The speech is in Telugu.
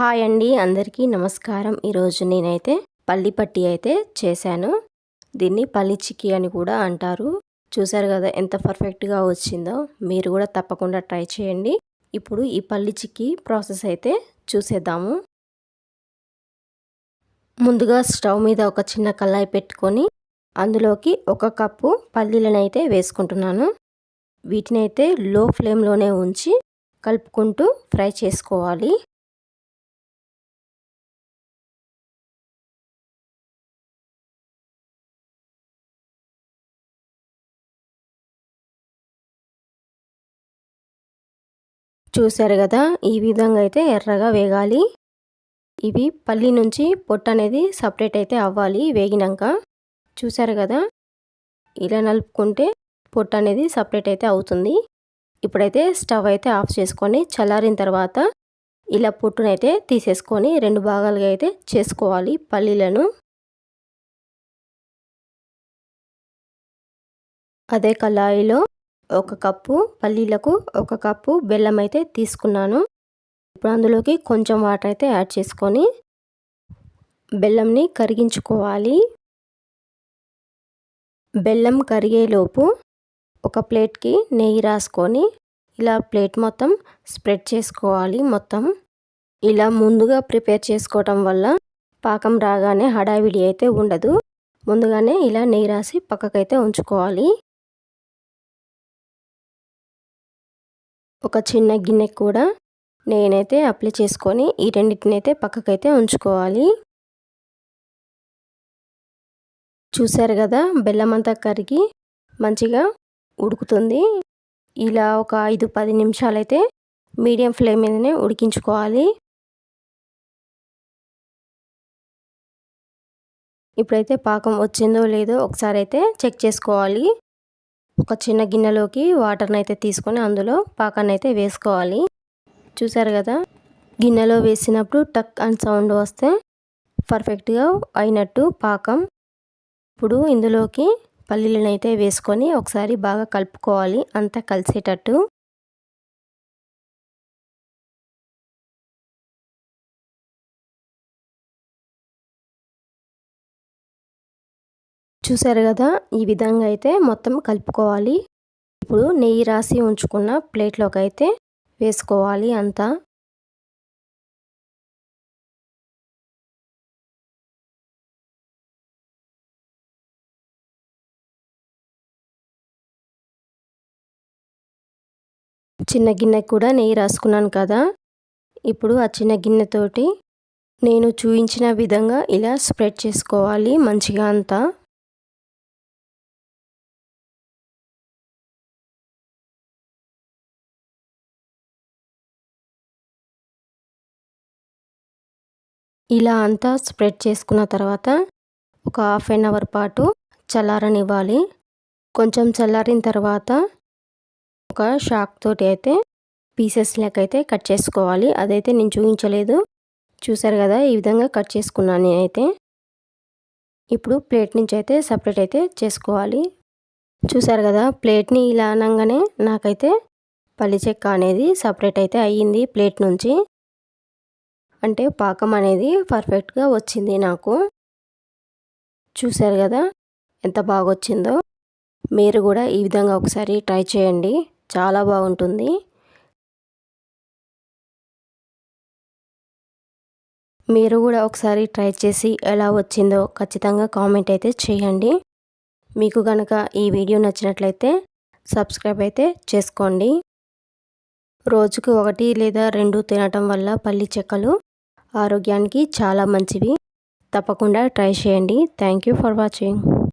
హాయ్ అండి అందరికీ నమస్కారం. ఈరోజు నేనైతే పల్లి పట్టి అయితే చేశాను. దీన్ని పల్లి చిక్కీ అని కూడా అంటారు. చూసారు కదా ఎంత పర్ఫెక్ట్గా వచ్చిందో. మీరు కూడా తప్పకుండా ట్రై చేయండి. ఇప్పుడు ఈ పల్లి చిక్కీ ప్రాసెస్ అయితే చూసేద్దాము. ముందుగా స్టవ్ మీద ఒక చిన్న కళాయి పెట్టుకొని అందులోకి ఒక కప్పు పల్లీలనైతే అయితే వేసుకుంటున్నాను. వీటిని అయితే లో ఫ్లేమ్లోనే ఉంచి కలుపుకుంటూ ఫ్రై చేసుకోవాలి. చూశారు కదా ఈ విధంగా అయితే ఎర్రగా వేగాలి. ఇవి పల్లి నుంచి పొట్టు అనేది సపరేట్ అయితే అవ్వాలి వేగినాక. చూశారు కదా ఇలా నలుపుకుంటే పొట్టు అనేది సపరేట్ అయితే అవుతుంది. ఇప్పుడైతే స్టవ్ అయితే ఆఫ్ చేసుకొని చల్లారిన తర్వాత ఇలా పొట్టునైతే తీసేసుకొని రెండు భాగాలుగా అయితే చేసుకోవాలి పల్లీలను. అదే కళాయిలో ఒక కప్పు పల్లీలకు ఒక కప్పు బెల్లం అయితే తీసుకున్నాను. ఇప్పుడు అందులోకి కొంచెం వాటర్ అయితే యాడ్ చేసుకొని బెల్లంని కరిగించుకోవాలి. బెల్లం కరిగేలోపు ఒక ప్లేట్కి నెయ్యి రాసుకొని ఇలా ప్లేట్ మొత్తం స్ప్రెడ్ చేసుకోవాలి మొత్తం. ఇలా ముందుగా ప్రిపేర్ చేసుకోవటం వల్ల పాకం రాగానే హడావిడి అయితే ఉండదు. ముందుగానే ఇలా నెయ్యి రాసి పక్కకైతే ఉంచుకోవాలి. ఒక చిన్న గిన్నె కూడా నేనైతే అప్లై చేసుకొని ఈ రెండింటినైతే అయితే పక్కకైతే ఉంచుకోవాలి. చూసారు కదా బెల్లం అంతా కరిగి మంచిగా ఉడుకుతుంది. ఇలా ఒక ఐదు పది నిమిషాలు అయితే మీడియం ఫ్లేమ్ మీదనే ఉడికించుకోవాలి. ఇప్పుడైతే పాకం వచ్చిందో లేదో ఒకసారి అయితే చెక్ చేసుకోవాలి. ఒక చిన్న గిన్నెలోకి వాటర్ని అయితే తీసుకొని అందులో పాకాన్ని అయితే వేసుకోవాలి. చూసారు కదా? గిన్నెలో వేసినప్పుడు టక్ అండ్ సౌండ్ వస్తే పర్ఫెక్ట్గా అయినట్టు పాకం. ఇప్పుడు ఇందులోకి పల్లీలను అయితే వేసుకొని ఒకసారి బాగా కలుపుకోవాలి. అంతా కలిసేటట్టు. చూసారు కదా ఈ విధంగా అయితే మొత్తం కలుపుకోవాలి. ఇప్పుడు నెయ్యి రాసి ఉంచుకున్న ప్లేట్లోకి అయితే వేసుకోవాలి అంతా. చిన్న గిన్నె కూడా నెయ్యి రాసుకున్నాను కదా. ఇప్పుడు ఆ చిన్న గిన్నెతోటి నేను చూపించిన విధంగా ఇలా స్ప్రెడ్ చేసుకోవాలి మంచిగా అంతా. ఇలా అంతా స్ప్రెడ్ చేసుకున్న తర్వాత ఒక హాఫ్ అన్ అవర్ పాటు చల్లారనివ్వాలి. కొంచెం చల్లారిన తర్వాత ఒక షాక్ తోటి అయితే పీసెస్ లెక్కైతే అయితే కట్ చేసుకోవాలి. అదైతే నేను చూపించలేదు. చూసారు కదా ఈ విధంగా కట్ చేసుకున్నాను నేనైతే. ఇప్పుడు ప్లేట్ నుంచి అయితే సపరేట్ అయితే చేసుకోవాలి. చూసారు కదా ప్లేట్ని ఇలా అనగానే నాకైతే పల్లి చెక్క అనేది సపరేట్ అయితే అయ్యింది ప్లేట్ నుంచి. అంటే పాకం అనేది పర్ఫెక్ట్గా వచ్చింది నాకు. చూశారు కదా? ఎంత బాగా వచ్చిందో మీరు కూడా ఈ విధంగా ఒకసారి ట్రై చేయండి. చాలా బాగుంటుంది. మీరు కూడా ఒకసారి ట్రై చేసి ఎలా వచ్చిందో ఖచ్చితంగా కామెంట్ అయితే చేయండి. మీకు కనుక ఈ వీడియో నచ్చినట్లయితే సబ్స్క్రైబ్ అయితే చేసుకోండి. రోజుకు ఒకటి లేదా రెండు తినటం వల్ల పల్లి చెక్కలు ఆరోగ్యానికి చాలా మంచివి. తప్పకుండా ట్రై చేయండి. Thank you for watching.